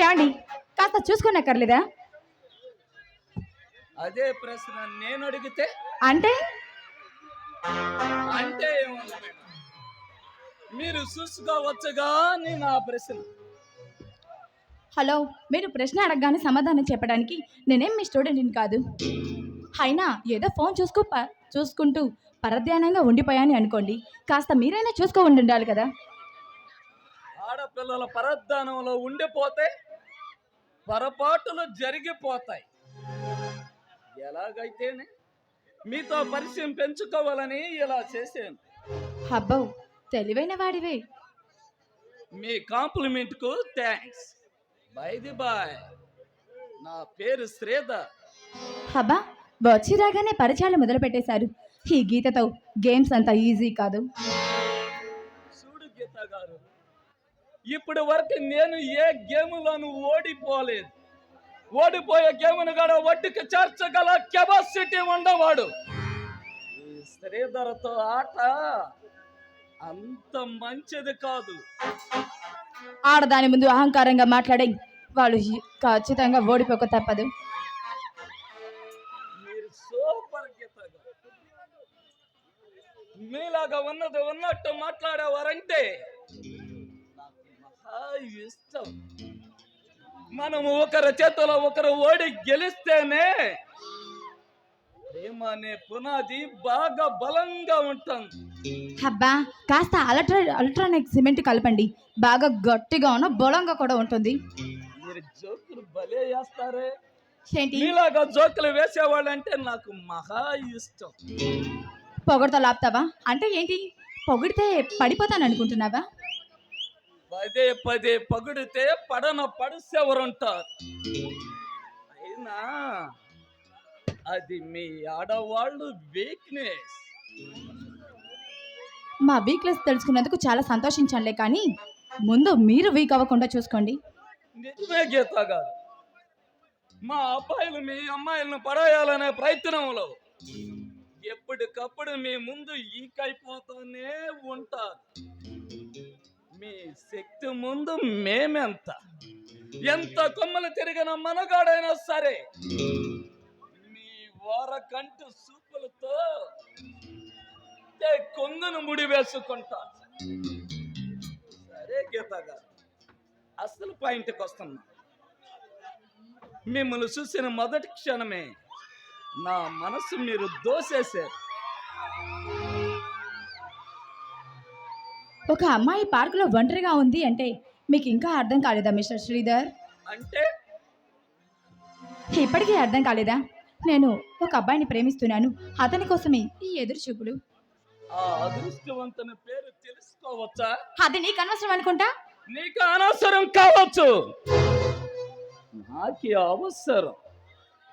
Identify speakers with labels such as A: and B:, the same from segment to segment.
A: చాండి కాస్త చూసుకోనక్కర్లేదా?
B: అదే ప్రశ్న నేను అడిగితే?
A: అంటే?
B: అంటే? మీరు చూసుకోవచ్చుగా అని నా ప్రశ్న.
A: హలో మీరు ప్రశ్న అడగగానే సమాధానం చెప్పడానికి నేనేం మీ స్టూడెంట్ని కాదు. అయినా ఏదో ఫోన్ చూసుకో ప- చూసుకుంటూ పరధ్యానంగా ఉండిపోయాని అనుకోండి కాస్త మీరైనా చూసుకో ఉండి ఉండాలి కదా.
B: ఆడపిల్లల పరద్దానంలో ఉండిపోతే పొరపాటులు జరిగిపోతాయి. ఎలాగైతేనే మీతో పరిచయం పెంచుకోవాలని ఇలా చేశాను.
A: హబ్బో తెలివైన వాడివే.
B: మీ కాంప్లిమెంట్కు థ్యాంక్స్. By the boy. నా పేరు శ్రీధర్.
A: హబ్బా వచ్చి రాగానే పరిచయాలు మొదలు పెట్టేశారు ఈ గీతతో గేమ్స్ అంత ఈజీ కాదు.
B: ఇప్పటి వరకు నేను ఏ గేమ్లోనూ ఓడిపోలేదు. ఓడిపోయే గేమ్ను కూడా ఒడ్డుకి చేర్చగల కెపాసిటీ ఉండవాడు శ్రీధర్తో ఆట అంత మంచిది కాదు.
A: ఆడదాని ముందు అహంకారంగా మాట్లాడే వాళ్ళు ఖచ్చితంగా ఓడిపోక తప్పదు.
B: మీరు సూపర్ గీత మీలాగా ఉన్నది ఉన్నట్టు మాట్లాడేవారంటే ఇష్టం మనము ఒకరి చేతిలో ఒకరు ఓడి గెలిస్తేనే ప్రేమ అనే పునాది బాగా బలంగా ఉంటుంది.
A: హబ్బా కాస్త అల్ట్రా అల్ట్రానెక్ సిమెంట్ కలపండి. బాగా గట్టిగా ఉన్న బలంగా కూడా ఉంటుంది.
B: మీరు జోకులు భలే వేస్తారే
A: ఏంటి?
B: మీలాగా జోకులు వేసేవాళ్ళంటే నాకు మహా ఇష్టం.
A: పొగడతో లాపుతావా? అంటే ఏంటి? పొగిడితే పడిపోతాను అనుకుంటున్నావా
B: పదే పదే పగుడితే పడన పడుసెవరుంటారు? అయినా అది మీ ఆడవాళ్ళు వీక్నెస్.
A: మా వీక్నెస్ తెలుసుకున్నందుకు చాలా సంతోషించానులే కానీ ముందు మీరు వీక్ అవ్వకుండా చూసుకోండి.
B: నిజమే గీత గారు. మా అబ్బాయిలు మీ అమ్మాయిలను పడేయాలనే ప్రయత్నంలో ఎప్పటికప్పుడు మీ ముందు ఈకైపోతూనే ఉంటారు. శక్తి ముందు మేమెంత? ఎంత కొమ్మలు తిరిగిన మనగాడైనా సరే మీ వారకంటు సూపులతో ఏ కొంగును ముడి వేసుకుంటా. సరే గీత గారు అసలు పాయింట్కి వస్తున్నా. మిమ్మల్ని చూసిన మొదటి క్షణమే నా మనసు మీరు దోసేశారు.
A: ఒక అమ్మాయి పార్కులో ఒంటరిగా ఉంది అంటే మీకు ఇంకా అర్థం కాలేదా మిస్టర్ శ్రీధర్?
B: అంటే?
A: ఇప్పటికీ అర్థం కాలేదా? నేను ఒక అబ్బాయిని ప్రేమిస్తున్నాను. అతని కోసమే ఈ ఎదురు చూపులు.
B: ఆ అదృష్టవంతుని పేరు తెలుసుకోవచ్చా?
A: అది నీకు అనవసరం అనుకుంటా?
B: నీకు అనవసరం కావచ్చు. నాకు అవసరం.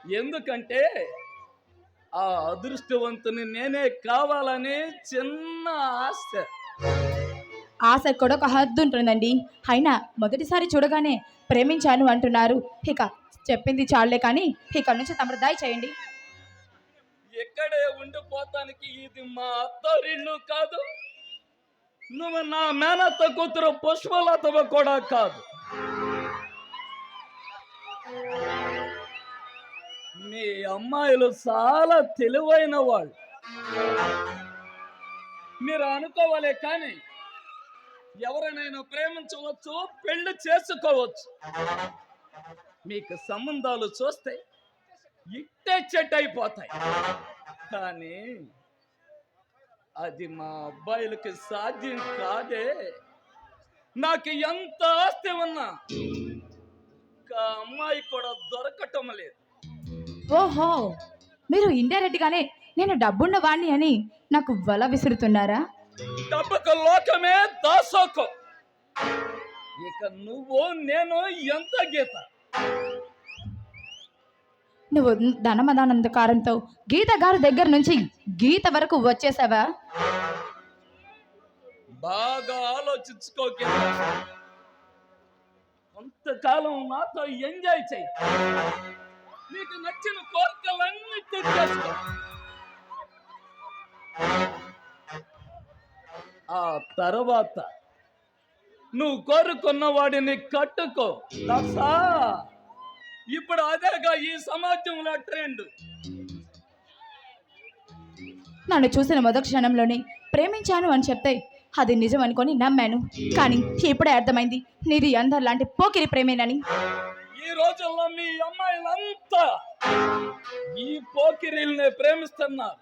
B: ఎందుకంటే ఆ అదృష్టవంతుని నేనే కావాలని చిన్న ఆశ.
A: ఆశ కూడా ఒక హద్దు ఉంటుందండి. అయినా మొదటిసారి చూడగానే ప్రేమించాను అంటున్నారు. ఇక చెప్పింది చాలే కానీ ఇక నుంచి తమరు దాయి చేయండి.
B: ఎక్కడే ఉండిపోతానికి ఇది మా అత్తరిల్లు కాదు. నువ్వు నా మేనత్త కూతురు పుష్పలతవ కూడా కాదు. మీ అమ్మాయిలు చాలా తెలివైన వాళ్ళు. మీరు అనుకోవాలే కానీ ఎవరినైనా ప్రేమించవచ్చు పెళ్ళి చేసుకోవచ్చు. మీకు సంబంధాలు చూస్తే ఇట్టే చెట్టు అయిపోతాయి. కానీ అది మా అబ్బాయిలకి సాధ్యం కాదే. నాకు ఎంత ఆస్తి ఉన్నా ఒక అమ్మాయి కూడా దొరకటం లేదు.
A: ఓహో మీరు ఇండైరెక్ట్ గానే నేను డబ్బున్న వాణ్ణి అని నాకు వల విసురుతున్నారా?
B: డబ్బుకు లోకమే దాసోకం. ఇక నువ్వు నేను ఎంత గీత?
A: నువ్వు ధనమదానందకారంతో గీత గారి దగ్గర నుంచి గీత వరకు వచ్చేసావా?
B: బాగా ఆలోచించుకో కొంతకాలం నాతో ఎంజాయ్ చెయ్యి. నీకు నచ్చిన కోరికలన్నీ తీర్చేసుకో. ఆ తర్వాత నువ్వు కోరుకున్న వాడిని కట్టుకో. దసా ఇప్పుడు అదేగా ఈ సమాజంలో ట్రెండ్.
A: నన్ను చూసిన మొదటి క్షణంలోనే ప్రేమించాను అని చెప్తే అది నిజం అనుకొని నమ్మాను. కానీ ఇప్పుడే అర్థమైంది నీది అందరు లాంటి పోకిరి ప్రేమేనని.
B: ఈ రోజుల్లో మీ అమ్మాయిలంతా ఈ పోకిరీల్ని ప్రేమిస్తున్నారు.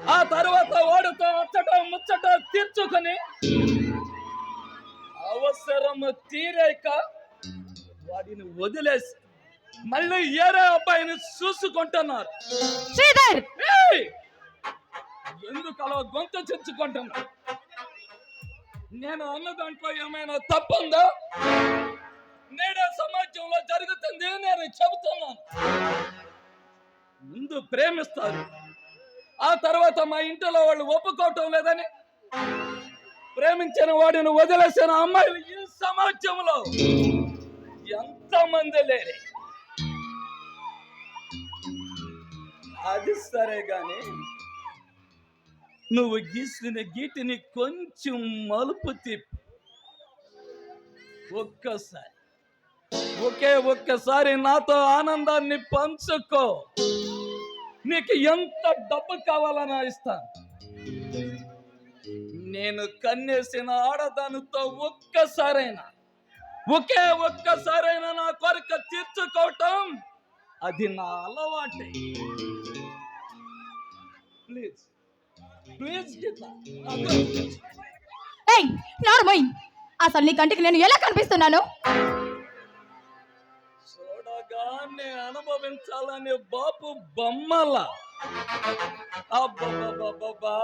B: ఆ తర్వాత వాడితో అచ్చట ముచ్చట తీర్చుకొని అవసరం తీరాక వాడిని వదిలేసి మళ్ళీ ఏరే అబ్బాయిని చూసుకుంటున్నారు.
A: శ్రీధర్!
B: ఎందుకు అలా గొంతు చెంచుకుంటున్నా నేను అన్న దాంట్లో ఏమైనా తప్పుందా? నేడే సమాజంలో జరుగుతుంది నేను చెబుతున్నాను. ముందు ప్రేమిస్తారు. ఆ తర్వాత మా ఇంట్లో వాళ్ళు ఒప్పుకోవటం లేదని ప్రేమించిన వాడిని వదిలేసిన అమ్మాయిలు ఈ సమాజంలో ఎంతమంది లేరే? అది సరే గాని నువ్వు గీసిన గీటిని కొంచెం మలుపు తిప్పి ఒక్కసారి ఒకే ఒక్కసారి నాతో ఆనందాన్ని పంచుకో. నీకు ఎంత డబ్బు కావాలన్నా ఇస్తాను నేను కన్నేసిన ఆడదానితో ఒక్కసారైనా ఒకే ఒక్కసారైనా నా కోరిక తీర్చుకోవటం అది నా అలవాటే. ప్లీజ్ ప్లీజ్
A: ఏయ్ అసలు నీ కంటికి నేను ఎలా కనిపిస్తున్నాను?
B: దాన్ని అనుభవించాలని బాపు బొమ్మల. అబ్బబ్బబ్బబ్బా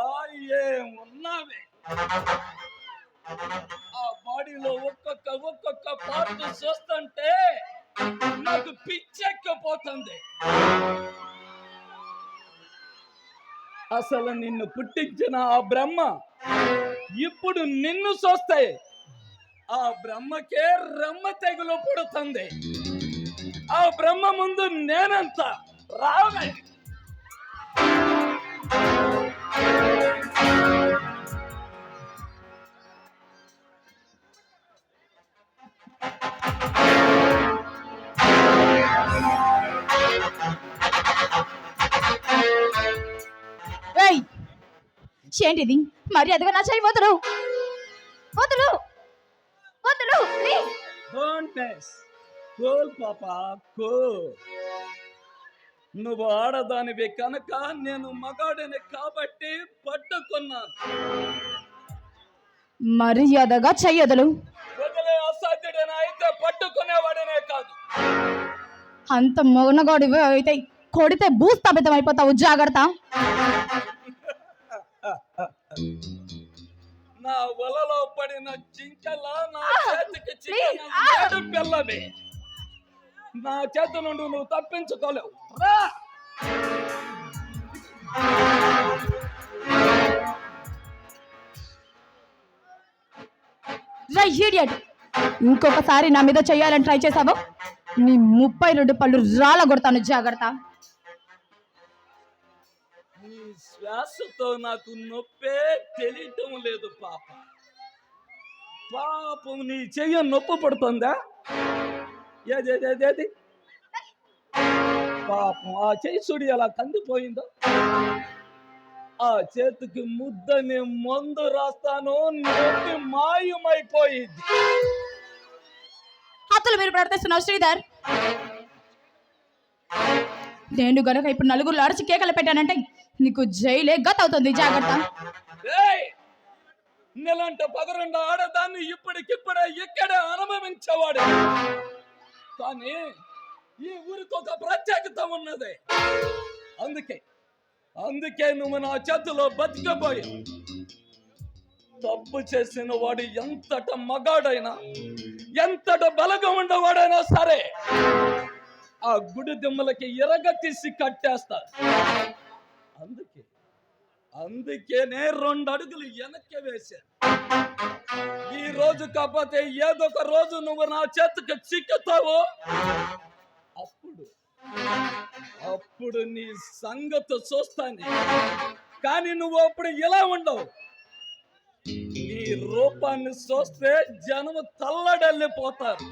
B: ఏమున్నావే? ఆ బాడీలో ఒక్కొక్క ఒక్కొక్క పార్ట్ చూస్తుంటే నాకు పిచ్చెక్కిపోతుంది. అసలు నిన్ను పుట్టించిన ఆ బ్రహ్మ ఇప్పుడు నిన్ను చూస్తే ఆ బ్రహ్మకే రమ్మ తెగులు పుడుతుంది. ఆ బ్రహ్మ ముందు నేనంత రావే.
A: ఏంటిది? మర్యాదగా నా చేయి వదులు. వదులు. వదులు ప్లీజ్.
B: డోంట్ కూల్ పాపా కూల్. నువ్వు ఆడదానివి కనుక నేను మగాడిని కాబట్టి పట్టుకున్నాను.
A: మర్యాదగా చెయ్యదులు?
B: అయితే పట్టుకునేవాడనే కాదు.
A: అంత మొగనగాడు అయితే కొడితే భూస్థాపితం అయిపోతావు జాగ్రత్త.
B: నా వలలో పడిన జింకలా నా చేతికి. ఏడు పిల్లవి. నా చేతి నుండి నువ్వు తప్పించుకోలేవు. రా!
A: ఇంకొకసారి నా మీద చెయ్యాలని ట్రై చేసావు? నీ ముప్పై రెండు పళ్ళు రాళ్ళ కొడతాను జాగ్రత్త.
B: నీ శ్వాసతో నాకు నొప్పే తెలియటం లేదు పాప. పాపం నీ చెయ్య నొప్పి పడుతుందా? ఏది? పాపం ఆ చెయ్యి చూడి అలా కందిపోయిందో. ఆ చేతికి ముద్దని మందు రాస్తాను నొప్పి మాయమైపోయింది.
A: హత్తులు మీరు ప్రవర్తిస్తున్నావు శ్రీధర్. నేను గనక ఇప్పుడు నలుగురు అరచి కేకలు పెట్టానంటే నీకు జైలే గత అవుతుంది జాగ్రత్త!
B: నీలాంటి పదకొండు ఆడదాన్ని ఇప్పటికిప్పుడే ఇక్కడే అనుభవించేవాడు కానీ ఈ ఊరికి ఒక ప్రత్యేకత ఉన్నది. అందుకే అందుకే నువ్వు నా చేతిలో బతికపోయావు తప్పు చేసిన వాడు ఎంతట మగాడైనా ఎంతట బలగా ఉండవాడైనా సరే ఆ గుడి దిమ్మలకి ఎరగ తీసి కట్టేస్తారు. అందుకే అందుకేనే రెండు అడుగులు వెనక్కి వేశాను. ఈ రోజు కాకపోతే ఏదొక రోజు నువ్వు నా చేతికి చిక్కుతావో? అప్పుడు అప్పుడు నీ సంగతి చూస్తాను. కానీ నువ్వు అప్పుడు ఇలా ఉండవు. నీ రూపాన్ని చూస్తే జనం తల్లడల్లిపోతారు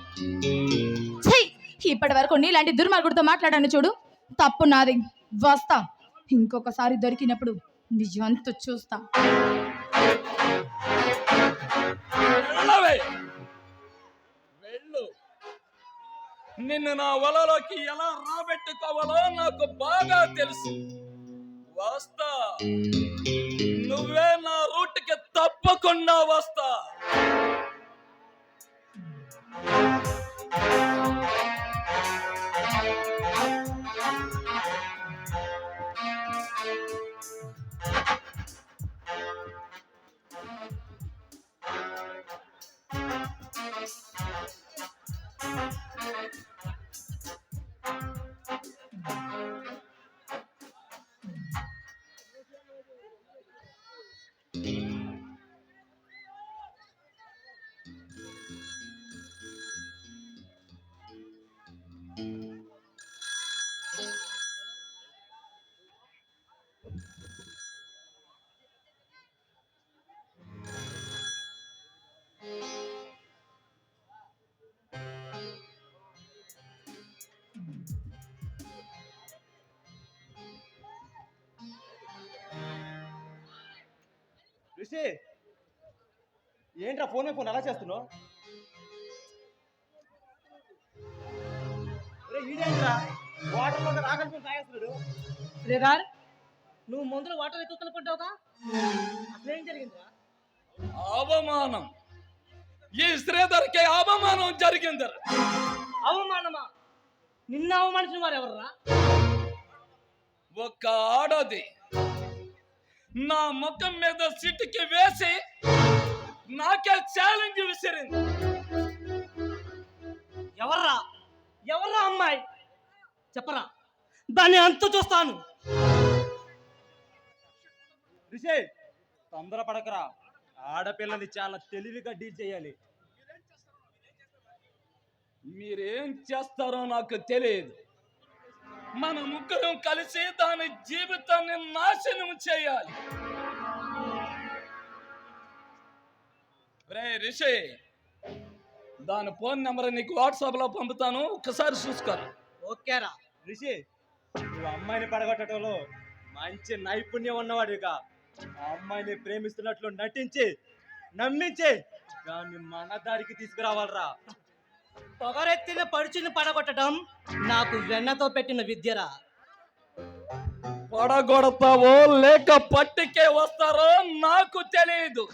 A: ఇప్పటి వరకు నీలాంటి దుర్మార్గుడితో మాట్లాడాను చూడు. తప్పు నాది. వస్తా. ఇంకొకసారి దొరికినప్పుడు నిజంతో చూస్తా.
B: వెళ్ళవే. వెళ్ళు. నిన్ను నా వలలోకి ఎలా రాబెట్టుకోవాలో నాకు బాగా తెలుసు. వస్తా. నువ్వే నా రూట్కి తప్పకుండా వస్తా.
C: ఏంట్రా ఫోన్ ఫోన్ అలా చేస్తున్నావు?
D: శ్రీధర్ నువ్వు ముందర వాటర్ ఎత్తుతలు పడ్డావుగా అసలేం జరిగిందిరా?
B: అవమానం. ఈ శ్రీధర్కి అవమానం జరిగింది
D: అవమానమా? నిన్న అవమానించిన వారు ఎవర్రా?
B: ఒక ఆడది నా ముఖం మీద సిటికి వేసి నాకే ఛాలెంజ్ విసిరింది.
D: ఎవర్రా? ఎవరా అమ్మాయి? చెప్పరా. దాన్ని అంత చూస్తాను.
C: ఋషి తొందర పడకరా ఆడపిల్లని చాలా తెలివిగా డీల్ చేయాలి.
B: మీరేం చేస్తారో నాకు తెలియదు. మన ముగ్గురం కలిసి దాని జీవితాన్ని నాశనం చేయాలి. రే రిషి దాని ఫోన్ నెంబర్ నీకు వాట్సాప్లో పంపుతాను. ఒకసారి చూసుకోరా
D: ఓకేరా
C: ఋషి నువ్వు అమ్మాయిని పడగొట్టడంలో మంచి నైపుణ్యం ఉన్నవాడిగా ఆ అమ్మాయిని ప్రేమిస్తున్నట్లు నటించి నమ్మించి దాన్ని మన దారికి తీసుకురావాలరా.
D: పొగరెత్తిన పడుచుని పడగొట్టడం నాకు వెన్నతో పెట్టిన విద్యరా.
B: పడగొడతావో లేక పట్టికే వస్తారో నాకు తెలియదు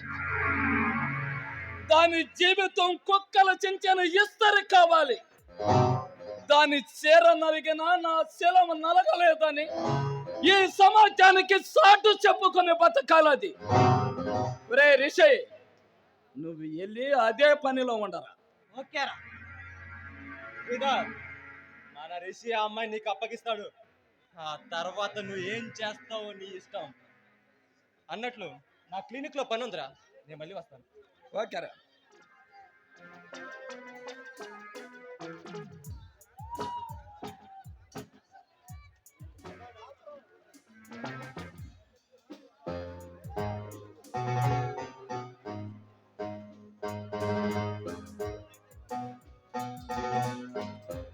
B: దాని జీవితం కుక్కల చించిన ఇస్తరి కావాలి. దాని చీర నలిగిన నా శిలం నలగలేదని ఈ సమాజానికి సాటు చెప్పుకుని బతకాలది. రే రిషయ్ నువ్వు వెళ్ళి అదే పనిలో ఉండరా.
D: ఓకేరా
C: మన రిషి ఆ అమ్మాయి నీకు అప్పగిస్తాడు. ఆ తర్వాత నువ్వు ఏం చేస్తావో నీ ఇష్టం. అన్నట్లు నా క్లినిక్లో పని ఉందిరా నేను మళ్ళీ వస్తాను.
B: 分かる。Thank you.